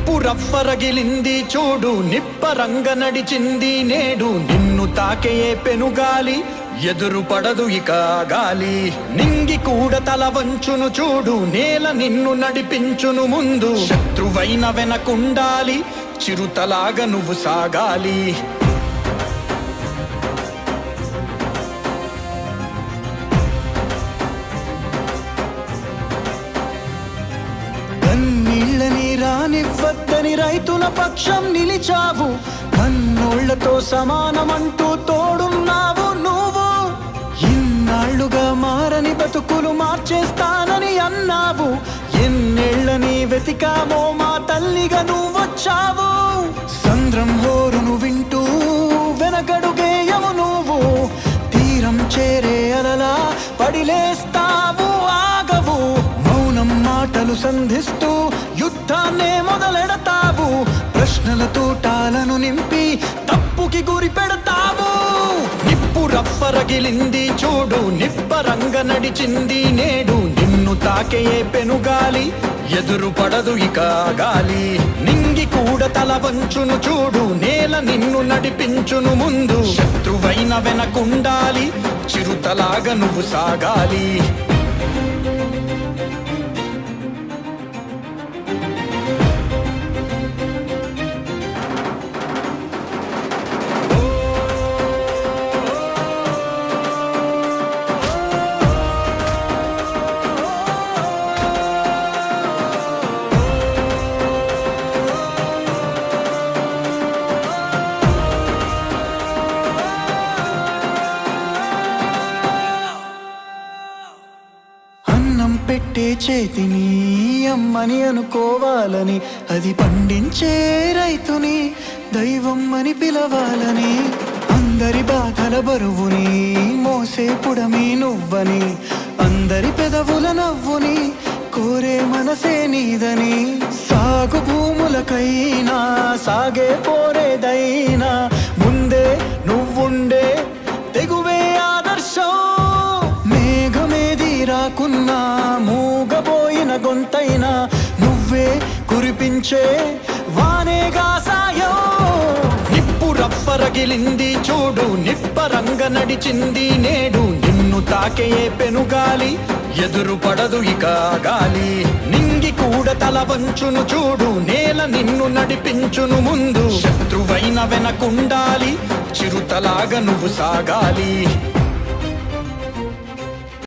నిప్పు రవ్వరగిలింది చూడు నిప్పరంగ నడిచింది నేడు. నిన్ను తాకేయే పెనుగాలి ఎదురు పడదు ఇక గాలి. నింగి కూడా తల వంచును చూడు నేల నిన్ను నడిపించును ముందు. శత్రువైన వెనకుండాలి చిరుతలాగా నువ్వు సాగాలి. నివ్వద్దని రైతుల పక్షం నిలిచావు. కన్నోళ్ళతో సమానమంటూ తోడున్నావు నువ్వు. ఇన్నాళ్ళుగా మారని బతుకులు మార్చేస్తానని అన్నావు. ఎన్నేళ్ళని వెతికామో మా తల్లిగా నువ్వొచ్చావు. సంద్రం హోరును వింటూ వెనకడుగేయవు నువ్వు. తీరం చేరే అలలా పడిలేస్తా అనుసంధిస్తూ సంధిస్తూ యుద్ధాన్నే మొదలెడతావు. ప్రశ్నల తూటాలను నింపి తప్పుకి గురి పెడతావు. నిప్పు రప్పరగిలింది చూడు నిప్పరంగ నడిచింది నేడు. నిన్ను తాకేయే పెనుగాలి ఎదురు పడదు ఇక గాలి. నింగి కూడా తల వంచును చూడు నేల నిన్ను నడిపించును ముందు. శత్రువైన వెనకుండాలి చిరుతలాగా నువ్వు సాగాలి. అన్నం పెట్టే చేతిని అమ్మని అనుకోవాలని అది పండించే రైతుని దైవం అని పిలవాలని అందరి బాధల బరువుని మోసే పుడమీ నువ్వని అందరి పెదవుల నవ్వుని కోరే మనసే నీదని సాగు భూములకైనా సాగే పోరేదైనా కురిపించే వానేగా సాయో నిప్పు రప్పరగిలింది చూడు నిప్పరంగ నడిచింది నేడు. నిన్ను తాకే పెనుగాలి ఎదురు పడదు ఇక గాలి. నింగి కూడా తల వంచును చూడు నేల నిన్ను నడిపించును ముందు. శత్రువైన వెనకుండాలి చిరుతలాగా నువ్వు సాగాలి.